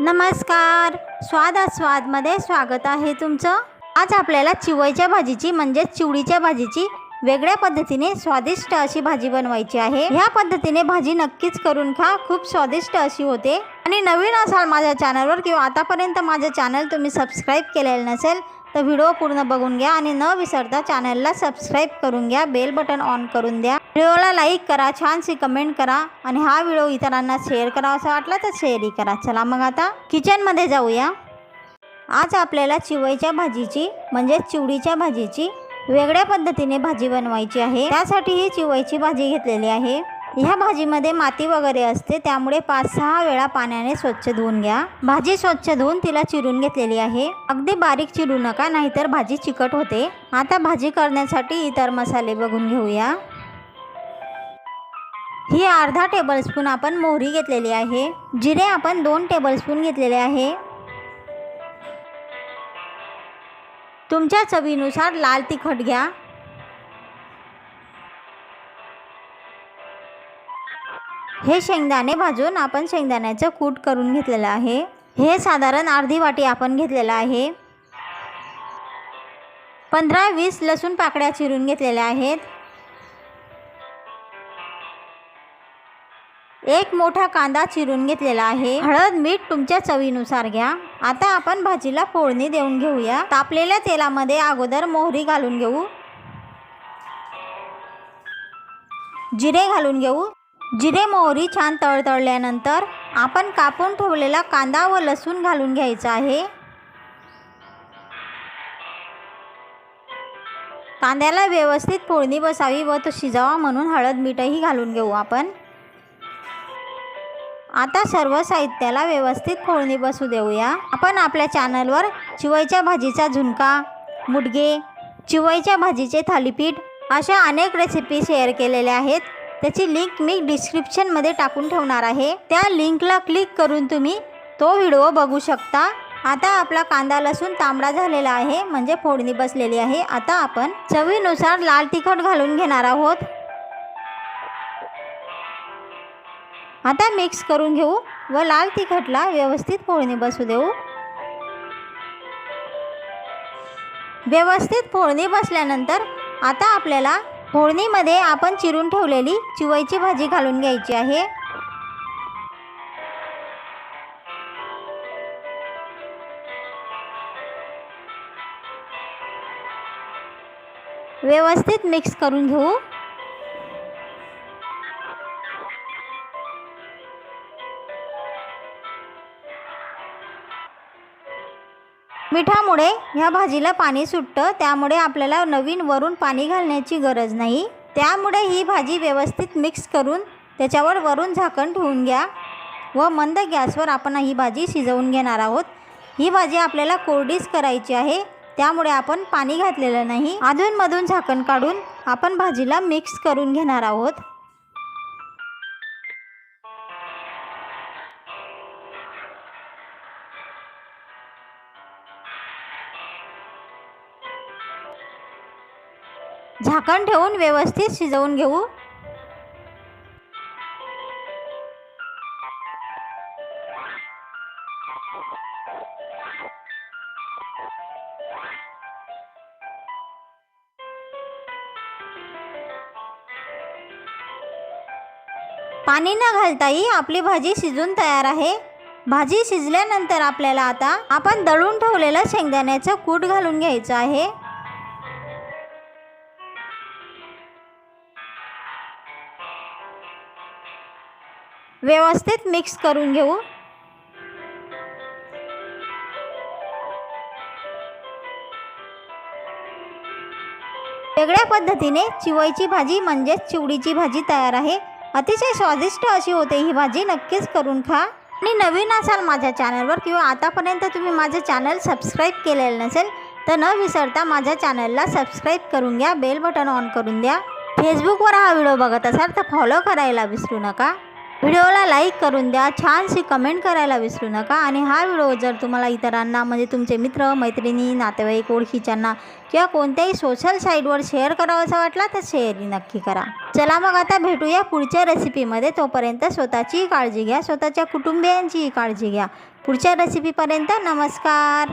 नमस्कार. स्वाद स्वादमध्ये स्वागत आहे तुमचं. आज आपल्याला चिवईच्या भाजीची म्हणजेच चिवडीच्या भाजीची वेगळ्या पद्धतीने स्वादिष्ट अशी भाजी बनवायची आहे. ह्या पद्धतीने भाजी नक्कीच करून खा. खूप स्वादिष्ट अशी होते. आणि नवीन असाल माझ्या चॅनलवर किंवा आतापर्यंत माझं चॅनल तुम्ही सबस्क्राईब केलेलं नसेल तर व्हिडिओ पूर्ण बघून घ्या. आणि न विसरता चॅनलला सबस्क्राईब करून घ्या. बेल बटन ऑन करून द्या. व्हिडिओला लाईक करा छानशी कमेंट करा आणि हा व्हिडिओ इतरांना शेअर करा असं वाटलं तर शेअरही करा. चला मग आता किचनमध्ये जाऊया. आज आपल्याला चिवईच्या भाजीची म्हणजे चिवडीच्या भाजीची वेगळ्या पद्धतीने भाजी बनवायची आहे. त्यासाठी ही चिवईची भाजी घेतलेली आहे. ह्या भाजीमध्ये माती वगैरे असते त्यामुळे पाच सहा वेळा पाण्याने स्वच्छ धुवून घ्या. भाजी स्वच्छ धुवून तिला चिरून घेतलेली आहे. अगदी बारीक चिरू नका नाहीतर भाजी चिकट होते. आता भाजी करण्यासाठी इतर मसाले बघून घेऊया. ही अर्धा टेबलस्पून आपण मोहरी घेतलेली आहे. जिरे आपण दोन टेबलस्पून घेतलेले आहे. तुमच्या चवीनुसार लाल तिखट घ्या. हे शेंगदाणे भाजून आपण शेंगदाण्याचं कूट करून घेतलेलं आहे. हे साधारण अर्धी वाटी आपण घेतलेलं आहे. पंधरा वीस लसूण पाकळ्या चिरून घेतलेल्या आहेत. एक मोठा कांदा चिरून घेतलेला आहे. हळद मीठ तुमच्या चवीनुसार घ्या. आता आपण भाजीला फोडणी देऊन घेऊया. तापलेल्या तेलामध्ये अगोदर मोहरी घालून घेऊ. जिरे घालून घेऊ. जिरे मोहरी छान तळतळल्यानंतर आपण कापून ठेवलेला कांदा व लसूण घालून घ्यायचा आहे. कांद्याला व्यवस्थित फोडणी बसावी व तो शिजावा म्हणून हळद मीठही घालून घेऊ आपण. आता सर्व साहित्याला व्यवस्थित फोडणी बसू देऊया. आपण आपल्या चॅनलवर चिवईच्या भाजीचा झुणका मुडगे चिवईच्या भाजीचे थालीपीठ अशा अनेक रेसिपी शेअर केलेल्या आहेत. त्याची लिंक मी डिस्क्रिप्शनमध्ये टाकून ठेवणार आहे. त्या लिंकला क्लिक करून तुम्ही तो व्हिडिओ बघू शकता. आता आपला कांदा लसूण तांबडा झालेला आहे म्हणजे फोडणी बसलेली आहे. आता आपण चवीनुसार लाल तिखट घालून घेणार आहोत. आता मिक्स करून घेऊ व लाल तिखटला व्यवस्थित फोडणी बसू देऊ. व्यवस्थित फोडणी बसल्यानंतर आता आपल्याला फोडणीमध्ये आपण चिरून ठेवलेली चिवईची भाजी घालून घ्यायची आहे. व्यवस्थित मिक्स करून घेऊ. मिठामुळे ह्या भाजीला पाणी सुटतं त्यामुळे आपल्याला नवीन वरून पाणी घालण्याची गरज नाही. त्यामुळे ही भाजी व्यवस्थित मिक्स करून त्याच्यावर वरून झाकण ठेवून घ्या व मंद गॅसवर आपण ही भाजी शिजवून घेणार आहोत. ही भाजी आपल्याला कोरडीच करायची आहे त्यामुळे आपण पाणी घातलेलं नाही. अधूनमधून झाकण काढून आपण भाजीला मिक्स करून घेणार आहोत. झाकण ठेवून व्यवस्थित शिजवून घेऊ. पाणी न घालताही आपली भाजी शिजून तयार आहे. भाजी शिजल्यानंतर आपल्याला आता आपण दळून ठेवलेलं शेंगदाण्याचं कूट घालून घ्यायचं आहे. व्यवस्थित मिक्स करून घेऊ. वेगळ्या पद्धतीने चिवईची भाजी म्हणजेच चिवडीची भाजी तयार आहे. अतिशय स्वादिष्ट अशी होते ही भाजी नक्कीच करून खा. आणि नवीन असाल माझ्या चॅनलवर किंवा आतापर्यंत तुम्ही माझे चॅनल सबस्क्राईब केलेलं नसेल तर न विसरता माझ्या चॅनलला सबस्क्राईब करून घ्या बेल बटन ऑन करून द्या. फेसबुकवर हा व्हिडिओ बघत असाल तर फॉलो करायला विसरू नका. व्हिडिओला लाईक करून द्या छानशी कमेंट करायला विसरू नका. आणि हा व्हिडिओ जर तुम्हाला इतरांना म्हणजे तुमचे मित्र मैत्रिणी नातेवाईक ओळखीच्यांना किंवा कोणत्याही सोशल साईटवर शेअर करावासा वाटला तर शेअरही नक्की करा. चला मग आता भेटूया पुढच्या रेसिपीमध्ये तोपर्यंत स्वतःचीही काळजी घ्या स्वतःच्या कुटुंबियांचीही काळजी घ्या. पुढच्या रेसिपीपर्यंत नमस्कार.